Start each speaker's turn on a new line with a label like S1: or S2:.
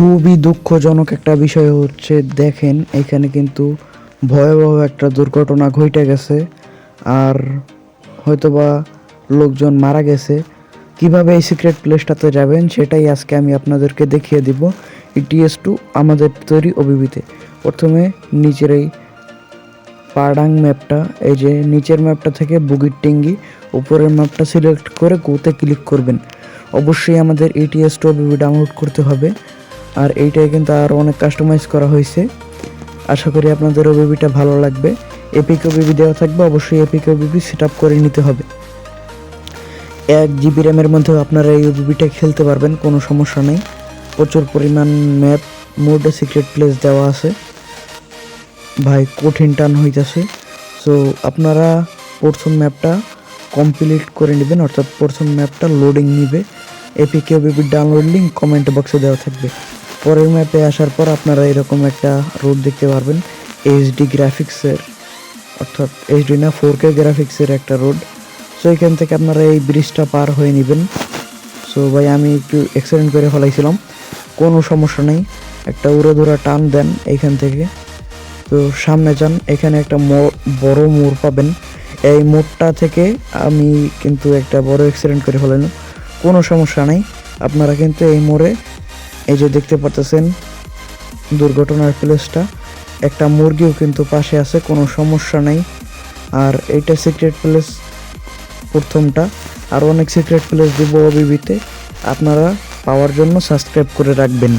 S1: খুবই দুঃখজনক একটা বিষয় হচ্ছে, দেখেন এখানে কিন্তু ভয়াবহ একটা দুর্ঘটনা ঘটে গেছে। আর হয়তোবা লোকজন মারা গেছে। কীভাবে এই সিক্রেট প্লেসটাতে যাবেন সেটাই আজকে আমি আপনাদেরকে দেখিয়ে দিব। ইটিএস টু আমাদের তৈরি অভিবিতে প্রথমে নিচের এই পাডাং ম্যাপটা এই যে নিচের ম্যাপটা থেকে বুগির টিঙ্গি, উপরের ম্যাপটা সিলেক্ট করে গোতে ক্লিক করবেন। অবশ্যই আমাদের ইটিএস টু ওবিবি ডাউনলোড করতে হবে। আর এইটাই কিন্তু আর অনেক কাস্টমাইজ করা হয়েছে। আশা করি আপনাদের ওবিবিটা ভালো লাগবে। এপিক ওবিবি দেওয়া থাকবে, অবশ্যই এপিক ওবিবি সেট আপ করে নিতে হবে। এক জিবি র্যামের মধ্যেও আপনারা এই ওবিবিটা খেলতে পারবেন, কোনো সমস্যা নেই। প্রচুর পরিমাণ ম্যাপ মোডে সিক্রেট প্লেস দেওয়া আছে। ভাই, কঠিন টান হইতেছে। সো আপনারা প্রথম ম্যাপটা কমপ্লিট করে নেবেন, অর্থাৎ প্রথম ম্যাপটা লোডিং নিবে। APK OBB download link comment বক্সে দেওয়া থাকবে। পরের ম্যাপে আসার পর আপনারা এরকম একটা রোড দেখতে পারবেন এইচডি গ্রাফিক্সের অর্থাৎ এইচডি না ফোর কে গ্রাফিক্সের একটা রোড সো এখান থেকে আপনারা এই ব্রিজটা পার হয়ে নেবেন। সো ভাই, আমি একটু অ্যাক্সিডেন্ট করে ফেলাইছিলাম। কোনো সমস্যা নেই। একটা উড়ে ধরা টান দেন এইখান থেকে। তো, সামনে যান। এখানে একটা বড় মোড় পাবেন। এই মোড়টা থেকে আমি কিন্তু একটা বড় অ্যাক্সিডেন্ট করে ফেলাম কোনো সমস্যা নেই। আপনারা কিন্তু এই মোড়ে এই যে দেখতে পাচ্ছেন দুর্ঘটনার প্লেসটা। একটা মুরগিও কিন্তু পাশে আছে, কোনো সমস্যা নেই। আর এইটা সিক্রেট প্লেস প্রথমটা। আর অনেক সিক্রেট প্লেস দিব অবিবিতে আপনারা পাওয়ার জন্য সাবস্ক্রাইব করে রাখবেন।